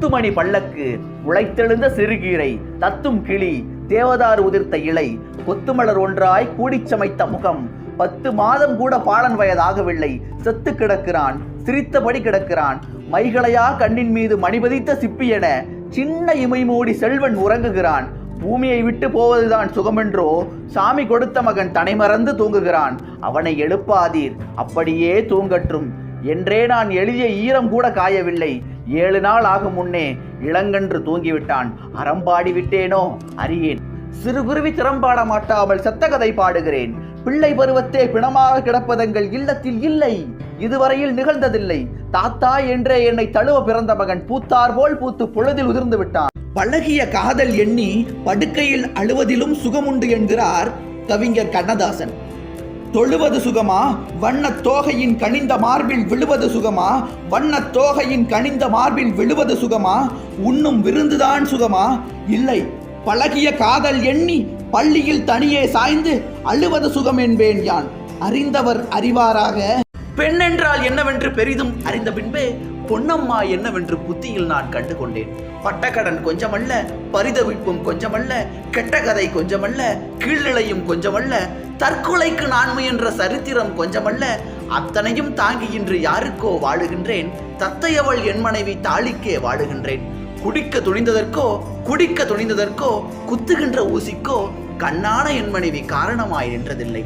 முத்துமணி பல்லக்கு உழைத்தெழுந்த சிறுகீரை தத்தும் கிளி தேவதார் உதிர்த்த இலை கொத்துமலர் ஒன்றாய் கூடிச் சமைத்த முகம் பத்து மாதம் கூட பாலன் வயதாகவில்லை. செத்து கிடக்கிறான் சிரித்தபடி கிடக்கிறான். மைகளையா கண்ணின் மீது மணிபதித்த என சின்ன இமை மூடி செல்வன் உறங்குகிறான். பூமியை விட்டு போவதுதான் சுகமென்றோ சாமி கொடுத்த மகன் தனை மறந்து தூங்குகிறான். அவனை எழுப்பாதீர் அப்படியே தூங்கற்றும் என்றே நான் எழுதிய ஈரம் கூட காயவில்லை. ஏழு நாள் ஆகும் முன்னே இளங்கன்று தூங்கிவிட்டான். அறம்பாடி விட்டேனோ அறியேன். சிறுகுருவி திறம்பாட மாட்டாமல் செத்தகதை பாடுகிறேன். பிள்ளை பருவத்தே பிணமாக கிடப்பதெங்கள் இல்லத்தில் இல்லை. இதுவரையில் நிகழ்ந்ததில்லை. தாத்தா என்றே என்னை தழுவ பிறந்த மகன் பூத்தார் போல் பூத்து பொழுதில் உதிர்ந்து விட்டான். பழகிய காதல் எண்ணி படுக்கையில் அழுவதிலும் சுகமுண்டு என்கிறார் கவிஞர் கண்ணதாசன். தொழுவது சுகமா? வண்ணத் தோகையின் கனிந்த மார்பில் விழுவது சுகமா? வண்ணத் தோகையின் கனிந்த மார்பில் விழுவது சுகமா? உண்ணும் விருந்துதான் சுகமா? இல்லை பழகிய காதல் எண்ணி பள்ளியில் தனியே சாய்ந்து அழுவது சுகம் என்பேன் யான். அறிந்தவர் அறிவாராக. பெண் என்றால் என்னவென்று பெரிதும் அறிந்த பின்பே பொன்னம்மா என்னவென்று புத்தியில் நான் கண்டு கொண்டேன் பட்டக்கடன் கொஞ்சமல்ல பரிதவிப்பும் கொஞ்சமல்ல கெட்ட கதை கொஞ்சமல்ல கீழ்நிலையும் கொஞ்சமல்ல தற்கொலைக்கு நான் முயன்ற சரித்திரம் கொஞ்சமல்ல அத்தனையும் தாங்கி இன்று யாருக்கோ வாழுகின்றேன் தத்தையவள் என் மனைவி தாளிக்கே வாழுகின்றேன். குடிக்க துணிந்ததற்கோ குடிக்க துணிந்ததற்கோ குத்துகின்ற ஊசிக்கோ கண்ணான என் மனைவி காரணமாய் நின்றதில்லை.